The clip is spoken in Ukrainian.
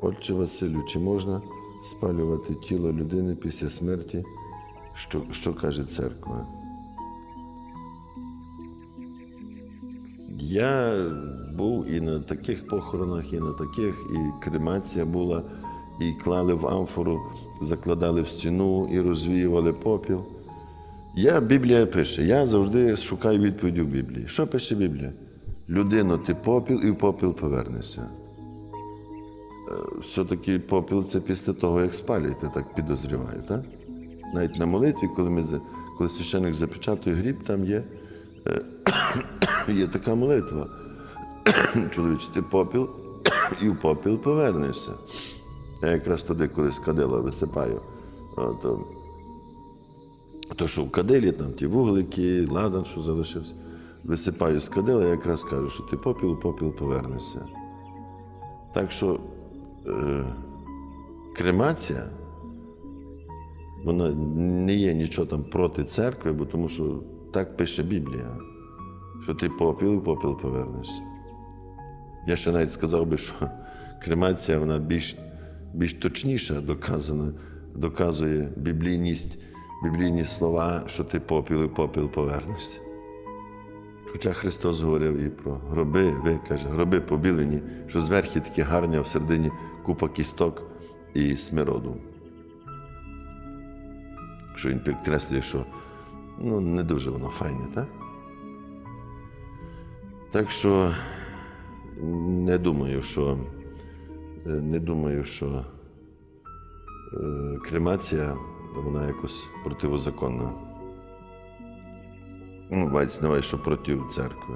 Отче Василю, чи можна спалювати тіло людини після смерті? Що, що каже церква? Я був і на таких похоронах, і на таких, і кремація була, і клали в амфору, закладали в стіну і розвіювали попіл. Я, Біблія пише, я завжди шукаю відповіді в Біблії. Що пише Біблія? Людино, ти попіл і в попіл повернешся. Все-таки попіл це після того, як спалюєте, так підозріваю, так? Навіть на молитві, коли, ми, коли священник запечатує гріб, там є, е, є така молитва. Чоловіч, ти попіл і в попіл повернешся. Я якраз туди, коли з кадила висипаю, а, то, що в кадилі, там ті вуглики, ладан, що залишився, висипаю з кадила, я якраз кажу, що ти попіл, попіл повернешся. Так що кремація, вона не є нічого там проти церкви, бо тому що так пише Біблія, що ти попіл і попіл повернешся. Я ще навіть сказав би, що кремація вона більш, більш точніша доказана, доказує біблійність, біблійні слова, що ти попіл і попіл повернешся. Хоча Христос говорив і про гроби, ви каже, гроби побілені, що зверху такі гарні, а всередині купа кісток і смироду. Що він підкреслює, що ну, не дуже воно файне, так? Так що не думаю, що е, не думаю, що е, кремація вона якось противозаконна. Ну, мається на увазі, що проти церкви.